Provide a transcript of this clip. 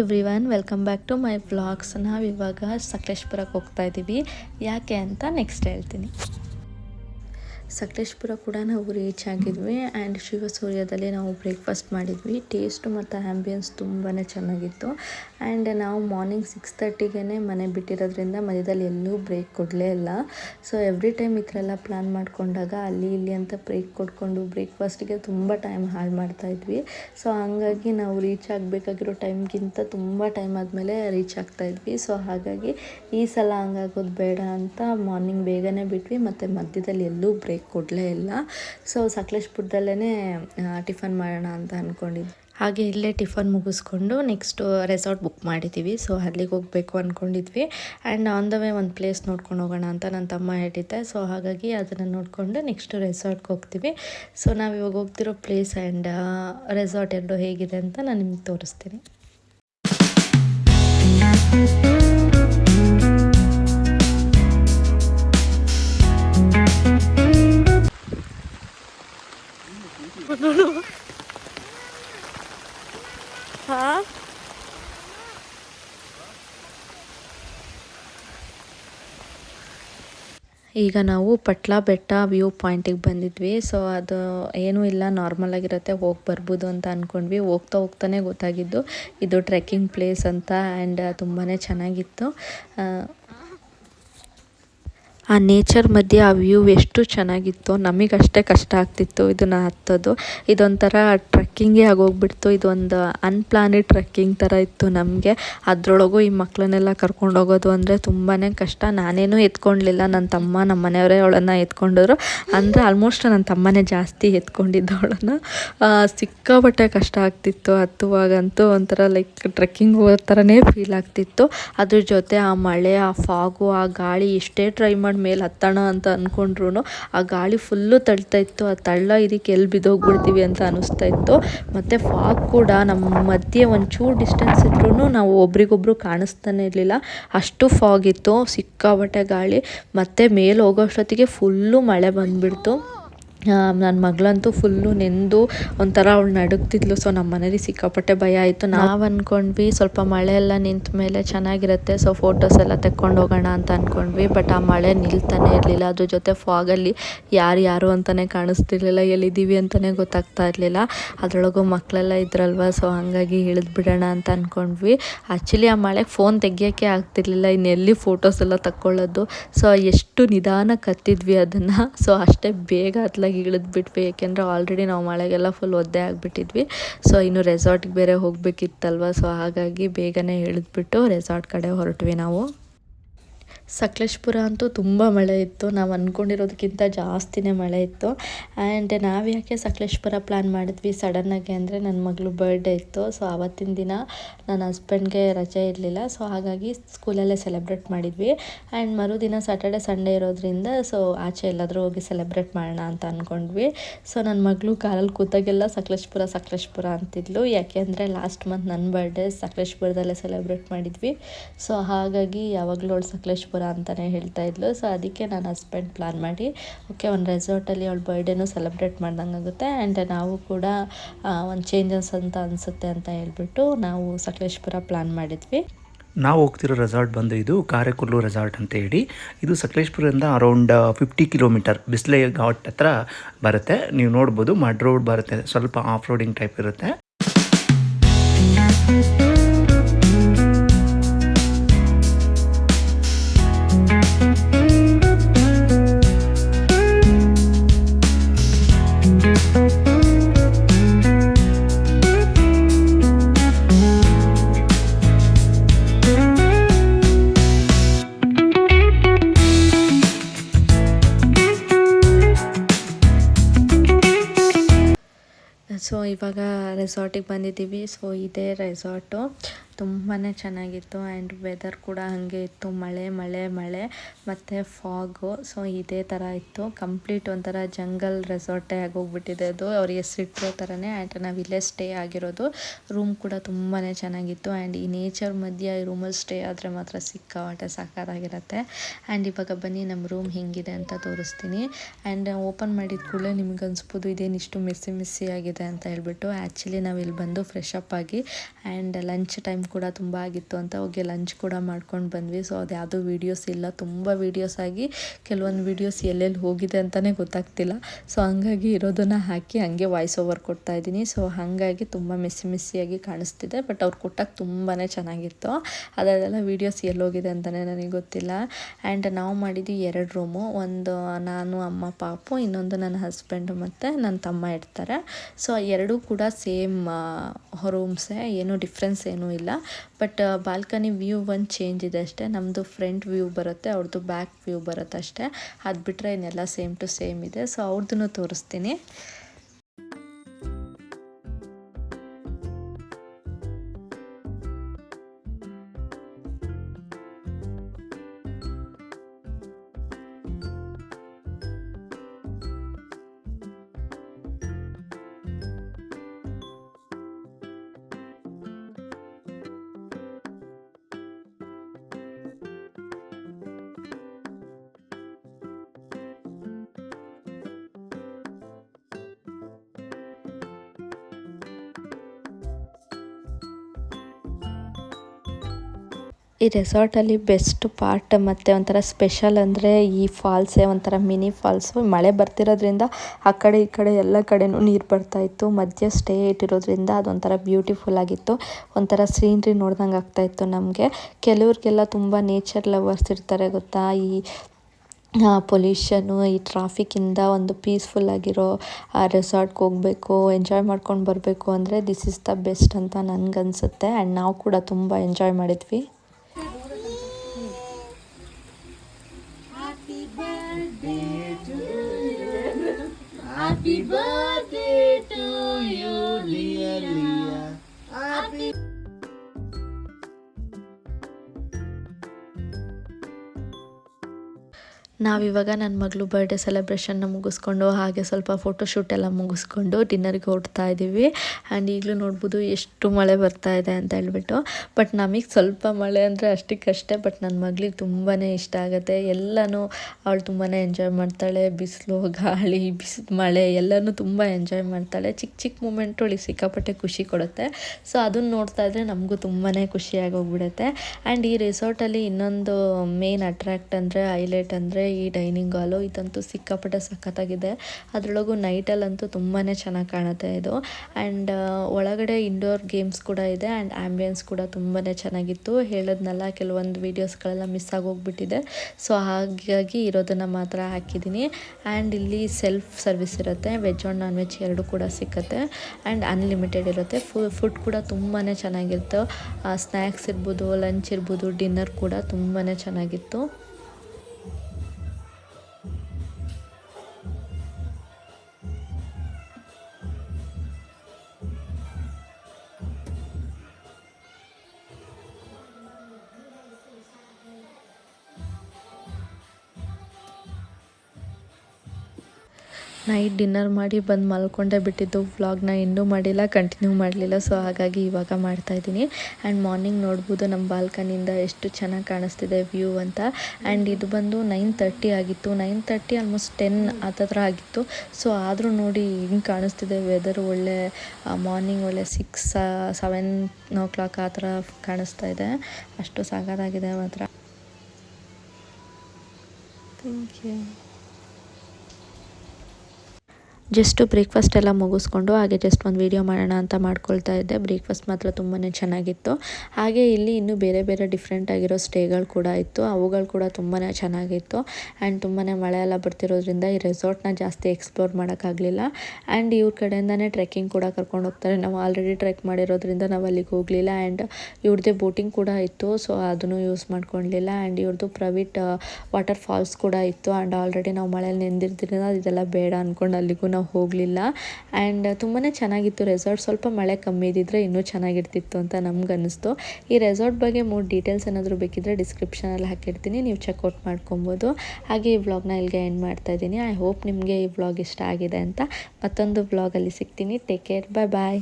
Everyone welcome back to my vlogs ಇವಾಗ ಸಕಲೇಶ್ಪುರಕ್ಕೆ ಹೋಗ್ತಾ ಇದ್ದೀವಿ ಯಾಕೆ ಅಂತ ನೆಕ್ಸ್ಟ್ ಹೇಳ್ತೀನಿ. ಸಕಲೇಶ್ಪುರ ಕೂಡ ನಾವು ರೀಚ್ ಆಗಿದ್ವಿ ಆ್ಯಂಡ್ ಶಿವಸೂರ್ಯದಲ್ಲಿ ನಾವು ಬ್ರೇಕ್ಫಾಸ್ಟ್ ಮಾಡಿದ್ವಿ. ಟೇಸ್ಟು ಮತ್ತು ಆ್ಯಂಬಿಯನ್ಸ್ ತುಂಬಾ ಚೆನ್ನಾಗಿತ್ತು. ಆ್ಯಂಡ್ ನಾವು ಮಾರ್ನಿಂಗ್ ಸಿಕ್ಸ್ ತರ್ಟಿಗೆ ಮನೆ ಬಿಟ್ಟಿರೋದ್ರಿಂದ ಮಧ್ಯದಲ್ಲಿ ಎಲ್ಲೂ ಬ್ರೇಕ್ ಕೊಡಲೇ ಇಲ್ಲ. ಸೊ ಎವ್ರಿ ಟೈಮ್ ಈ ಥರ ಎಲ್ಲ ಪ್ಲ್ಯಾನ್ ಮಾಡಿಕೊಂಡಾಗ ಅಲ್ಲಿ ಇಲ್ಲಿ ಅಂತ ಬ್ರೇಕ್ ಕೊಡ್ಕೊಂಡು ಬ್ರೇಕ್ಫಾಸ್ಟಿಗೆ ತುಂಬ ಟೈಮ್ ಹಾಳು ಮಾಡ್ತಾಯಿದ್ವಿ ಸೊ ಹಂಗಾಗಿ ನಾವು ರೀಚ್ ಆಗಬೇಕಾಗಿರೋ ಟೈಮ್ಗಿಂತ ತುಂಬ ಟೈಮ್ ಆದಮೇಲೆ ರೀಚ್ ಆಗ್ತಾಯಿದ್ವಿ ಸೊ ಹಾಗಾಗಿ ಈ ಸಲ ಹಂಗಾಗೋದು ಬೇಡ ಅಂತ ಮಾರ್ನಿಂಗ್ ಬೇಗನೆ ಬಿಟ್ವಿ. ಮತ್ತು ಮಧ್ಯದಲ್ಲಿ ಎಲ್ಲೂ ಬ್ರೇಕ್ ಕೊಡಲೇ ಇಲ್ಲ. ಸೊ ಸಕಲೇಶ್ಪುರದಲ್ಲೇ ಟಿಫನ್ ಮಾಡೋಣ ಅಂತ ಅಂದ್ಕೊಂಡಿದ್ದೆ ಹಾಗೆ ಇಲ್ಲೇ ಟಿಫನ್ ಮುಗಿಸ್ಕೊಂಡು ನೆಕ್ಸ್ಟು ರೆಸಾರ್ಟ್ ಬುಕ್ ಮಾಡಿದ್ದೀವಿ. ಸೊ ಅಲ್ಲಿಗೆ ಹೋಗಬೇಕು ಅಂದ್ಕೊಂಡಿದ್ವಿ ಆ್ಯಂಡ್ ಆನ್ ದ ವೇ ಒಂದು ಪ್ಲೇಸ್ ನೋಡ್ಕೊಂಡು ಹೋಗೋಣ ಅಂತ ನನ್ನ ತಮ್ಮ ಹೇಳಿದ್ದೆ. ಸೊ ಹಾಗಾಗಿ ಅದನ್ನು ನೋಡಿಕೊಂಡು ನೆಕ್ಸ್ಟು ರೆಸಾರ್ಟ್ಗೆ ಹೋಗ್ತೀವಿ. ಸೊ ನಾವು ಇವಾಗ ಹೋಗ್ತಿರೋ ಪ್ಲೇಸ್ ಆ್ಯಂಡ್ ರೆಸಾರ್ಟ್ ಎರಡು ಹೇಗಿದೆ ಅಂತ ನಾನು ನಿಮ್ಗೆ ತೋರಿಸ್ತೀನಿ. ಹಾಂ? ಈಗ ನಾವು ಪಟ್ಲ ಬೆಟ್ಟ ವ್ಯೂ ಪಾಯಿಂಟಿಗೆ ಬಂದಿದ್ವಿ. ಸೊ ಅದು ಏನೂ ಇಲ್ಲ ನಾರ್ಮಲ್ ಆಗಿರುತ್ತೆ, ಹೋಗಿ ಬರ್ಬೋದು ಅಂತ ಅಂದ್ಕೊಂಡ್ವಿ ಹೋಗ್ತಾ ಹೋಗ್ತಾನೆ ಗೊತ್ತಾಗಿದ್ದು. ಇದು ಟ್ರೆಕ್ಕಿಂಗ್ ಪ್ಲೇಸ್ ಅಂತ ಆ್ಯಂಡ್ ತುಂಬಾ ಚೆನ್ನಾಗಿತ್ತು. ಆ ನೇಚರ್ ಮಧ್ಯೆ ಆ ವ್ಯೂ ಎಷ್ಟು ಚೆನ್ನಾಗಿತ್ತು ಅಷ್ಟೇ ಕಷ್ಟ ಆಗ್ತಿತ್ತು ಇದನ್ನು ಹತ್ತೋದು. ಇದೊಂಥರ ಟ್ರಕ್ಕಿಂಗೇ ಆಗೋಗ್ಬಿಡ್ತು. ಇದೊಂದು ಅನ್ಪ್ಲಾನೆಡ್ ಟ್ರಕ್ಕಿಂಗ್ ಥರ ಇತ್ತು ನಮಗೆ. ಅದರೊಳಗೂ ಈ ಮಕ್ಕಳನ್ನೆಲ್ಲ ಕರ್ಕೊಂಡು ಹೋಗೋದು ಅಂದರೆ ತುಂಬಾ ಕಷ್ಟ. ನಾನೇನು ಎತ್ಕೊಳ್ಲಿಲ್ಲ ನನ್ನ ತಮ್ಮ ನಮ್ಮ ಮನೆಯವರೇ ಅವಳನ್ನು ಎತ್ಕೊಂಡರು. ಅಂದರೆ ಆಲ್ಮೋಸ್ಟ್ ನನ್ನ ತಮ್ಮನೇ ಜಾಸ್ತಿ ಎತ್ಕೊಂಡಿದ್ದ ಅವಳನ್ನು. ಸಿಕ್ಕಾಪಟ್ಟೆ ಕಷ್ಟ ಆಗ್ತಿತ್ತು. ಹತ್ತುವಾಗಂತೂ ಒಂಥರ ಲೈಕ್ ಟ್ರೆಕ್ಕಿಂಗ್ ಹೋಗೋ ಥರನೇ ಫೀಲ್ ಆಗ್ತಿತ್ತು. ಅದ್ರ ಜೊತೆ ಆ ಮಳೆ, ಆ ಫಾಗು, ಆ ಗಾಳಿ ಎಷ್ಟೇ ಟ್ರೈ ಮಾಡಿ ಮೇಲೆ ಹತ್ತೋಣ ಅಂತ ಅಂದ್ಕೊಂಡ್ರು ಆ ಗಾಳಿ ಫುಲ್ಲು ತಳ್ತಾ ಇತ್ತು. ಆ ತಳ್ಳ ಇದಕ್ಕೆ ಎಲ್ಲಿ ಬಿದ್ದೋಗ್ಬಿಡ್ತೀವಿ ಅಂತ ಅನಿಸ್ತಾ ಇತ್ತು. ಮತ್ತು ಫಾಗ್ ಕೂಡ ನಮ್ಮ ಮಧ್ಯೆ ಒಂಚೂರು ಡಿಸ್ಟೆನ್ಸ್ ಇದ್ರೂ ನಾವು ಒಬ್ರಿಗೊಬ್ರು ಕಾಣಿಸ್ತಾನೆ ಇರಲಿಲ್ಲ. ಅಷ್ಟು ಫಾಗ್ ಇತ್ತು. ಸಿಕ್ಕಾಬಟ್ಟೆ ಗಾಳಿ. ಮತ್ತು ಮೇಲೆ ಹೋಗೋಷ್ಟೊತ್ತಿಗೆ ಫುಲ್ಲು ಮಳೆ ಬಂದುಬಿಡ್ತು. ನನ್ನ ಮಗಳಂತೂ ಫುಲ್ಲು ನೆಂದು ಒಂಥರ ಅವಳು ನಡುಗ್ತಿದ್ಲು. ಸೊ ನಮ್ಮ ಮನೇಲಿ ಸಿಕ್ಕಾಪಟ್ಟೆ ಭಯ ಆಯಿತು. ನಾವು ಅಂದ್ಕೊಂಡ್ವಿ ಸ್ವಲ್ಪ ಮಳೆ ಎಲ್ಲ ನಿಂತ ಮೇಲೆ ಚೆನ್ನಾಗಿರುತ್ತೆ ಸೊ ಫೋಟೋಸ್ ಎಲ್ಲ ತೆಕ್ಕೊಂಡು ಹೋಗೋಣ ಅಂತ ಅಂದ್ಕೊಂಡ್ವಿ ಬಟ್ ಆ ಮಳೆ ನಿಲ್ತಾನೆ ಇರಲಿಲ್ಲ. ಅದ್ರ ಜೊತೆ ಫಾಗಲ್ಲಿ ಯಾರು ಯಾರು ಅಂತಲೇ ಕಾಣಿಸ್ತಿರ್ಲಿಲ್ಲ, ಎಲ್ಲಿದ್ದೀವಿ ಅಂತಲೇ ಗೊತ್ತಾಗ್ತಾ ಇರಲಿಲ್ಲ. ಅದರೊಳಗೂ ಮಕ್ಕಳೆಲ್ಲ ಇದ್ರಲ್ವ ಸೊ ಹಾಗಾಗಿ ಬಿಡೋಣ ಅಂತ ಅಂದ್ಕೊಂಡ್ವಿ ಆ್ಯಕ್ಚುಲಿ ಆ ಮಳೆಗೆ ಫೋನ್ ತೆಗಿಯೋಕ್ಕೆ ಆಗ್ತಿರ್ಲಿಲ್ಲ. ಇನ್ನೆಲ್ಲಿ ಫೋಟೋಸ್ ಎಲ್ಲ ತಕ್ಕೊಳ್ಳೋದು? ಸೊ ಎಷ್ಟು ನಿಧಾನ ಕತ್ತಿದ್ವಿ ಅದನ್ನು. ಸೊ ಅಷ್ಟೇ ಬೇಗ ಇಳಿದ್ಬಿಟ್ವಿ ಯಾಕೆಂದರೆ ಆಲ್ರೆಡಿ ನಾವು ಮಳೆಗೆಲ್ಲ ಫುಲ್ ಒದ್ದೆ ಆಗಿಬಿಟ್ಟಿದ್ವಿ. ಸೊ ಇನ್ನು ರೆಸಾರ್ಟ್ಗೆ ಬೇರೆ ಹೋಗಬೇಕಿತ್ತಲ್ವ? ಸೊ ಹಾಗಾಗಿ ಬೇಗನೆ ಇಳಿದ್ಬಿಟ್ಟು ರೆಸಾರ್ಟ್ ಕಡೆ ಹೊರಟ್ವಿ ನಾವು. ಸಕಲೇಶ್ಪುರ ಅಂತೂ ತುಂಬ ಮಳೆ ಇತ್ತು. ನಾವು ಅಂದ್ಕೊಂಡಿರೋದಕ್ಕಿಂತ ಜಾಸ್ತಿನೇ ಮಳೆ ಇತ್ತು. ಆ್ಯಂಡ್ ನಾವು ಯಾಕೆ ಸಕಲೇಶ್ಪುರ ಪ್ಲ್ಯಾನ್ ಮಾಡಿದ್ವಿ? ಸಡನ್ನಾಗಿ ಅಂದರೆ ನನ್ನ ಮಗಳು ಬರ್ಡೇ ಇತ್ತು. ಸೊ ಆವತ್ತಿನ ದಿನ ನನ್ನ ಹಸ್ಬೆಂಡ್ಗೆ ರಜೆ ಇರಲಿಲ್ಲ. ಸೊ ಹಾಗಾಗಿ ಸ್ಕೂಲಲ್ಲೇ ಸೆಲೆಬ್ರೇಟ್ ಮಾಡಿದ್ವಿ. ಆ್ಯಂಡ್ ಮರುದಿನ ಸಾಟರ್ಡೆ ಸಂಡೇ ಇರೋದ್ರಿಂದ ಸೊ ಆಚೆ ಎಲ್ಲಾದರೂ ಹೋಗಿ ಸೆಲೆಬ್ರೇಟ್ ಮಾಡೋಣ ಅಂತ ಅಂದ್ಕೊಂಡ್ವಿ ಸೊ ನನ್ನ ಮಗಳು ಕಾಲಲ್ಲಿ ಕೂತಾಗೆಲ್ಲ ಸಕಲೇಶ್ಪುರ ಸಕಲೇಶ್ಪುರ ಅಂತಿದ್ಲು. ಯಾಕೆ ಅಂದರೆ ಲಾಸ್ಟ್ ಮಂತ್ ನನ್ನ ಬರ್ಡೇ ಸಕಲೇಶ್ಪುರದಲ್ಲೇ ಸೆಲೆಬ್ರೇಟ್ ಮಾಡಿದ್ವಿ. ಸೊ ಹಾಗಾಗಿ ಯಾವಾಗಲೂ ಅವಳು ಸಕಲೇಶ್ಪುರ ಅಂತಲೇ ಹೇಳ್ತಾ ಇದ್ಲು. ಸೊ ಅದಕ್ಕೆ ನನ್ನ ಹಸ್ಬೆಂಡ್ ಪ್ಲಾನ್ ಮಾಡಿ ಓಕೆ ಒಂದು ರೆಸಾರ್ಟಲ್ಲಿ ಅವಳ ಬರ್ಡೇನು ಸೆಲೆಬ್ರೇಟ್ ಮಾಡ್ದಂಗೆ ಆಗುತ್ತೆ ಆ್ಯಂಡ್ ನಾವು ಕೂಡ ಒಂದು ಚೇಂಜಸ್ ಅಂತ ಅನಿಸುತ್ತೆ ಅಂತ ಹೇಳ್ಬಿಟ್ಟು ನಾವು ಸಕಲೇಶ್ಪುರ ಪ್ಲಾನ್ ಮಾಡಿದ್ವಿ. ನಾವು ಹೋಗ್ತಿರೋ ರೆಸಾರ್ಟ್ ಬಂದು ಇದು ಕಾರೆಕುರ್ಲು ರೆಸಾರ್ಟ್ ಅಂತ ಹೇಳಿ. ಇದು ಸಕಲೇಶ್ಪುರದಿಂದ around fifty kilometre Bisle Ghat ಹತ್ರ ಬರುತ್ತೆ. ನೀವು ನೋಡ್ಬೋದು, ಮಡ್ ರೋಡ್ ಬರುತ್ತೆ. ಸ್ವಲ್ಪ ಆಫ್ ರೋಡಿಂಗ್ ಟೈಪ್ ಇರುತ್ತೆ. ಸೊ ಇವಾಗ ರೆಸಾರ್ಟಿಗೆ ಬಂದಿದ್ದೀವಿ. ಸೊ, ಇದೇ ರೆಸಾರ್ಟು. ತುಂಬಾ ಚೆನ್ನಾಗಿತ್ತು. ಆ್ಯಂಡ್ ವೆದರ್ ಕೂಡ ಹಾಗೆ ಇತ್ತು. ಮಳೆ ಮಳೆ ಮಳೆ, ಮತ್ತು ಫಾಗು. ಸೊ, ಇದೇ ಥರ ಇತ್ತು. ಕಂಪ್ಲೀಟ್ ಒಂಥರ ಜಂಗಲ್ ರೆಸಾರ್ಟೇ ಆಗೋಗ್ಬಿಟ್ಟಿದೆ ಅದು. ಅವ್ರು ಹೆಸರಿಟ್ಟಿರೋ ಥರನೇ ಆ್ಯಂಡ್ ನಾವು ಇಲ್ಲೇ ಸ್ಟೇ ಆಗಿರೋದು. ರೂಮ್ ಕೂಡ ತುಂಬಾ ಚೆನ್ನಾಗಿತ್ತು. ಆ್ಯಂಡ್ ಈ ನೇಚರ್ ಮಧ್ಯೆ ಈ ರೂಮಲ್ಲಿ ಸ್ಟೇ ಆದರೆ ಮಾತ್ರ ಸಿಕ್ಕಾಪಟ್ಟೆ ಸಾಕಾಗಿರುತ್ತೆ ಆ್ಯಂಡ್ ಇವಾಗ ಬನ್ನಿ ನಮ್ಮ ರೂಮ್ ಹಿಂಗಿದೆ ಅಂತ ತೋರಿಸ್ತೀನಿ. ಆ್ಯಂಡ್ ಓಪನ್ ಮಾಡಿದ ಕೂಡಲೇ ನಿಮ್ಗೆ ಅನ್ಸ್ಬೋದು ಇದೇನು ಇಷ್ಟು ಮಿಸ್ಸಿ ಮಿಸ್ಸಿ ಆಗಿದೆ ಅಂತ ಹೇಳ್ಬಿಟ್ಟು ಆ್ಯಕ್ಚುಲಿ ನಾವು ಇಲ್ಲಿ ಬಂದು ಫ್ರೆಶ್ ಅಪ್ ಆಗಿ ಆ್ಯಂಡ್ ಲಂಚ್ ಟೈಮ್ ಕೂಡ ತುಂಬ ಆಗಿತ್ತು ಅಂತ ಹೋಗಿ ಲಂಚ್ ಕೂಡ ಮಾಡ್ಕೊಂಡು ಬಂದ್ವಿ. ಸೊ ಅದು ಯಾವುದೂ ವೀಡಿಯೋಸ್ ಇಲ್ಲ. ತುಂಬ ವೀಡಿಯೋಸ್ ಆಗಿ ಕೆಲವೊಂದು ವೀಡಿಯೋಸ್ ಎಲ್ಲೆಲ್ಲಿ ಹೋಗಿದೆ ಅಂತಲೇ ಗೊತ್ತಾಗ್ತಿಲ್ಲ. ಸೊ ಹಂಗಾಗಿ ಇರೋದನ್ನು ಹಾಕಿ ಹಾಗೆ ವಾಯ್ಸ್ ಓವರ್ ಕೊಡ್ತಾ ಇದ್ದೀನಿ. ಸೊ ಹಾಗಾಗಿ ತುಂಬ ಮೆಸ್ಸಿ ಮೆಸ್ಸಿಯಾಗಿ ಕಾಣಿಸ್ತಿದೆ. ಬಟ್ ಅವ್ರು ಕೊಟ್ಟಾಗ ತುಂಬಾ ಚೆನ್ನಾಗಿತ್ತು. ಅದೆಲ್ಲ ವೀಡಿಯೋಸ್ ಎಲ್ಲೋಗಿದೆ ಅಂತಲೇ ನನಗೆ ಗೊತ್ತಿಲ್ಲ. ಆ್ಯಂಡ್ ನಾವು ಮಾಡಿದ್ದು ಎರಡು ರೂಮು ಒಂದು ನಾನು, ಅಮ್ಮ, ಪಾಪು, ಇನ್ನೊಂದು ನನ್ನ ಹಸ್ಬೆಂಡು ಮತ್ತು ನನ್ನ ತಮ್ಮ ಇರ್ತಾರೆ. ಸೊ ಎರಡೂ ಕೂಡ ಸೇಮ್ ರೂಮ್ಸೇ ಏನೂ ಡಿಫ್ರೆನ್ಸ್ ಏನೂ ಇಲ್ಲ. ಬಟ್ ಬಾಲ್ಕನಿ ವ್ಯೂ ಒಂದು ಚೇಂಜ್ ಇದೆ ಅಷ್ಟೇ. ನಮ್ಮದು ಫ್ರಂಟ್ ವ್ಯೂ ಬರುತ್ತೆ ಅವ್ರದ್ದು ಬ್ಯಾಕ್ ವ್ಯೂ ಬರುತ್ತೆ ಅಷ್ಟೇ. ಅದು ಬಿಟ್ಟರೆ ಇನ್ನೆಲ್ಲ ಸೇಮ್ ಟು ಸೇಮ್ ಇದೆ. ಸೊ ಅವ್ರದ್ದು ತೋರಿಸ್ತೀನಿ. ಈ ರೆಸಾರ್ಟಲ್ಲಿ ಬೆಸ್ಟ್ ಪಾರ್ಟ್ ಮತ್ತು ಒಂಥರ ಸ್ಪೆಷಲ್ ಅಂದರೆ ಈ ಫಾಲ್ಸೇ, ಒಂಥರ ಮಿನಿ ಫಾಲ್ಸು. ಮಳೆ ಬರ್ತಿರೋದ್ರಿಂದ ಆ ಕಡೆ ಈ ಕಡೆ ಎಲ್ಲ ಕಡೆನೂ ನೀರು ಬರ್ತಾಯಿತ್ತು ಮಧ್ಯೆ ಸ್ಟೇ ಇಟ್ಟಿರೋದ್ರಿಂದ ಅದೊಂಥರ ಬ್ಯೂಟಿಫುಲ್ ಆಗಿತ್ತು. ಒಂಥರ ಸೀನ್ರಿ ನೋಡ್ದಂಗೆ ಆಗ್ತಾಯಿತ್ತು ನಮಗೆ. ಕೆಲವ್ರಿಗೆಲ್ಲ ತುಂಬ ನೇಚರ್ ಲವರ್ಸ್ ಇರ್ತಾರೆ ಗೊತ್ತಾ? ಈ ಪೊಲ್ಯೂಷನು, ಈ ಟ್ರಾಫಿಕ್ಕಿಂದ ಒಂದು ಪೀಸ್ಫುಲ್ ಆಗಿರೋ ಆ ರೆಸಾರ್ಟ್ಗೆ ಹೋಗಬೇಕು, ಎಂಜಾಯ್ ಮಾಡ್ಕೊಂಡು ಬರಬೇಕು ಅಂದರೆ ದಿಸ್ ಇಸ್ ದ ಬೆಸ್ಟ್ ಅಂತ ನನಗನ್ಸುತ್ತೆ. ಆ್ಯಂಡ್ ನಾವು ಕೂಡ ತುಂಬ ಎಂಜಾಯ್ ಮಾಡಿದ್ವಿ. Happy birthday to you, Leah, ನಾವಿವಾಗ ನನ್ನ ಮಗಳು ಬರ್ಡೇ ಸೆಲೆಬ್ರೇಷನ್ನ ಮುಗಿಸ್ಕೊಂಡು, ಹಾಗೆ ಸ್ವಲ್ಪ ಫೋಟೋಶೂಟ್ ಎಲ್ಲ ಮುಗಿಸ್ಕೊಂಡು ಡಿನ್ನರ್ಗೆ ಹೊರಡ್ತಾ ಇದ್ದೀವಿ ಆ್ಯಂಡ್ ಈಗಲೂ ನೋಡ್ಬೋದು ಎಷ್ಟು ಮಳೆ ಬರ್ತಾ ಇದೆ ಅಂತ ಹೇಳ್ಬಿಟ್ಟು. ಬಟ್ ನಮಗೆ ಸ್ವಲ್ಪ ಮಳೆ ಅಂದರೆ ಅಷ್ಟಕ್ಕಷ್ಟೇ ಬಟ್ ನನ್ನ ಮಗಳಿಗೆ ತುಂಬಾ ಇಷ್ಟ ಆಗುತ್ತೆ. ಎಲ್ಲನೂ ಅವಳು ತುಂಬಾ ಎಂಜಾಯ್ ಮಾಡ್ತಾಳೆ. ಬಿಸಿಲು, ಗಾಳಿ, ಬಿಸಿ, ಮಳೆ ಎಲ್ಲನೂ ತುಂಬ ಎಂಜಾಯ್ ಮಾಡ್ತಾಳೆ. ಚಿಕ್ಕ ಚಿಕ್ಕ ಮೂಮೆಂಟು ಅವಳಿಗೆ ಸಿಕ್ಕಾಪಟ್ಟೆ ಖುಷಿ ಕೊಡುತ್ತೆ. ಸೊ ಅದನ್ನು ನೋಡ್ತಾ ಇದ್ರೆ ನಮಗೂ ತುಂಬಾ ಖುಷಿಯಾಗಿ ಹೋಗ್ಬಿಡುತ್ತೆ. ಆ್ಯಂಡ್ ಈ ರೆಸಾರ್ಟಲ್ಲಿ ಇನ್ನೊಂದು ಮೇನ್ ಅಟ್ರ್ಯಾಕ್ಟ್ ಅಂದರೆ ಹೈಲೈಟ್ ಅಂದರೆ ಈ ಡೈನಿಂಗ್ ಹಾಲು ಇದಂತೂ ಸಿಕ್ಕಾಪಟ್ಟೆ ಸಖತ್ತಾಗಿದೆ. ಅದರೊಳಗೂ ನೈಟಲ್ಲಂತೂ ತುಂಬಾ ಚೆನ್ನಾಗಿ ಕಾಣುತ್ತೆ ಇದು. ಆ್ಯಂಡ್ ಒಳಗಡೆ ಇಂಡೋರ್ ಗೇಮ್ಸ್ ಕೂಡ ಇದೆ ಆ್ಯಂಡ್ ಆ್ಯಂಬಿಯನ್ಸ್ ಕೂಡ ತುಂಬಾ ಚೆನ್ನಾಗಿತ್ತು. ಹೇಳೋದ್ನಲ್ಲ ಕೆಲವೊಂದು ವೀಡಿಯೋಸ್ಗಳೆಲ್ಲ ಮಿಸ್ ಆಗೋಗ್ಬಿಟ್ಟಿದೆ. ಸೊ, ಹಾಗಾಗಿ ಇರೋದನ್ನು ಮಾತ್ರ ಹಾಕಿದ್ದೀನಿ. ಆ್ಯಂಡ್ ಇಲ್ಲಿ ಸೆಲ್ಫ್ ಸರ್ವಿಸ್ ಇರುತ್ತೆ ವೆಜ್ ಆ್ಯಂಡ್ ನಾನ್ ವೆಜ್ ಎರಡು ಕೂಡ ಸಿಕ್ಕತ್ತೆ. ಆ್ಯಂಡ್ ಅನ್ಲಿಮಿಟೆಡ್ ಇರುತ್ತೆ ಫುಡ್ ಕೂಡ ತುಂಬಾ ಚೆನ್ನಾಗಿತ್ತು. ಸ್ನ್ಯಾಕ್ಸ್ ಇರ್ಬೋದು ಲಂಚ್ ಇರ್ಬೋದು ಡಿನ್ನರ್ ಕೂಡ ತುಂಬಾ ಚೆನ್ನಾಗಿತ್ತು. ನೈಟ್ ಡಿನ್ನರ್ ಮಾಡಿ ಬಂದು ಮಲ್ಕೊಂಡೇ ಬಿಟ್ಟಿದ್ದು. ವ್ಲಾಗ್ನ ಇನ್ನೂ ಮಾಡಿಲ್ಲ, ಕಂಟಿನ್ಯೂ ಮಾಡಲಿಲ್ಲ. ಸೊ ಹಾಗಾಗಿ ಇವಾಗ ಮಾಡ್ತಾಯಿದ್ದೀನಿ ಆ್ಯಂಡ್ ಮಾರ್ನಿಂಗ್ ನೋಡ್ಬೋದು ನಮ್ಮ ಬಾಲ್ಕನಿಯಿಂದ ಎಷ್ಟು ಚೆನ್ನಾಗಿ ಕಾಣಿಸ್ತಿದೆ ವ್ಯೂ ಅಂತ. ಆ್ಯಂಡ್ ಇದು ಬಂದು ನೈನ್ ತರ್ಟಿ ಆಗಿತ್ತು. ನೈನ್ ತರ್ಟಿ ಆಲ್ಮೋಸ್ಟ್ ಟೆನ್ ಹತ್ತತ್ರ ಆಗಿತ್ತು. ಸೊ ಆದರೂ ನೋಡಿ ಹಿಂಗೆ ಕಾಣಿಸ್ತಿದೆ ವೆದರ್ ಒಳ್ಳೆ ಮಾರ್ನಿಂಗ್ ಒಳ್ಳೆ ಸಿಕ್ಸ್ ಸೆವೆನ್ ಓ ಕ್ಲಾಕ್ ಆ ಥರ ಕಾಣಿಸ್ತಾ ಇದೆ. ಅಷ್ಟು ಸಾಕಾಗಿದೆ ಮಾತ್ರ. ಥ್ಯಾಂಕ್ ಯು ಜಸ್ಟು ಬ್ರೇಕ್ಫಾಸ್ಟ್ ಎಲ್ಲ ಮುಗಿಸ್ಕೊಂಡು ಹಾಗೆ ಜಸ್ಟ್ ಒಂದು ವೀಡಿಯೋ ಮಾಡೋಣ ಅಂತ ಮಾಡ್ಕೊಳ್ತಾ ಇದ್ದೆ. ಬ್ರೇಕ್ಫಾಸ್ಟ್ ಮಾತ್ರ ತುಂಬಾ ಚೆನ್ನಾಗಿತ್ತು. ಹಾಗೆ ಇಲ್ಲಿ ಇನ್ನೂ ಬೇರೆ ಬೇರೆ ಡಿಫ್ರೆಂಟ್ ಆಗಿರೋ ಸ್ಟೇಗಳು ಕೂಡ ಇತ್ತು. ಅವುಗಳು ಕೂಡ ತುಂಬಾ ಚೆನ್ನಾಗಿತ್ತು. ಆ್ಯಂಡ್ ತುಂಬಾ ಮಳೆ ಎಲ್ಲ ಬರ್ತಿರೋದ್ರಿಂದ ಈ ರೆಸಾರ್ಟ್ನ ಜಾಸ್ತಿ ಎಕ್ಸ್ಪ್ಲೋರ್ ಮಾಡೋಕ್ಕಾಗಲಿಲ್ಲ. ಆ್ಯಂಡ್ ಇವ್ರ ಕಡೆಯಿಂದನೇ ಟ್ರೆಕ್ಕಿಂಗ್ ಕೂಡ ಕರ್ಕೊಂಡು ಹೋಗ್ತಾರೆ. ನಾವು ಆಲ್ರೆಡಿ ಟ್ರೆಕ್ ಮಾಡಿರೋದ್ರಿಂದ ನಾವು ಅಲ್ಲಿಗೆ ಹೋಗಲಿಲ್ಲ. ಆ್ಯಂಡ್ ಇವ್ರದ್ದೇ ಬೋಟಿಂಗ್ ಕೂಡ ಇತ್ತು. ಸೊ ಅದನ್ನು ಯೂಸ್ ಮಾಡ್ಕೊಳ್ಲಿಲ್ಲ ಆ್ಯಂಡ್ ಇವ್ರದ್ದು ಪ್ರೈವೇಟ್ ವಾಟರ್ ಫಾಲ್ಸ್ ಕೂಡ ಇತ್ತು. ಆ್ಯಂಡ್ ಆಲ್ರೆಡಿ ನಾವು ಮಳೆಯಲ್ಲಿ ನೆಂದಿರ್ತಿರೋದ್ರಿಂದ ಇದೆಲ್ಲ ಬೇಡ ಅಂದ್ಕೊಂಡು ಅಲ್ಲಿಗೂ ನಾವು ಹೋಗಲಿಲ್ಲ. ಆ್ಯಂಡ್ ತುಂಬಾ ಚೆನ್ನಾಗಿತ್ತು ರೆಸಾರ್ಟ್ ಸ್ವಲ್ಪ ಮಳೆ ಕಮ್ಮಿ ಇದ್ದಿದ್ರೆ ಇನ್ನೂ ಚೆನ್ನಾಗಿರ್ತಿತ್ತು ಅಂತ ನಮ್ಗೆ ಅನ್ನಿಸ್ತು ಈ ರೆಸಾರ್ಟ್ ಬಗ್ಗೆ ಮೂರು ಡೀಟೇಲ್ಸ್ ಏನಾದರೂ ಬೇಕಿದ್ದರೆ ಡಿಸ್ಕ್ರಿಪ್ಷನಲ್ಲಿ ಹಾಕಿರ್ತೀನಿ. ನೀವು ಚೆಕ್ಔಟ್ ಮಾಡ್ಕೊಬೋದು. ಹಾಗೆ ಈ ವ್ಲಾಗ್ನ ಇಲ್ಲಿಗೆ ಎಂಡ್ ಮಾಡ್ತಾ ಇದ್ದೀನಿ. ಐ ಹೋಪ್ ನಿಮಗೆ ಈ ವ್ಲಾಗ್ ಇಷ್ಟ ಆಗಿದೆ ಅಂತ ಮತ್ತೊಂದು ವ್ಲಾಗಲ್ಲಿ ಸಿಗ್ತೀನಿ. ಟೇಕ್ ಕೇರ್ ಬಾಯ್ ಬಾಯ್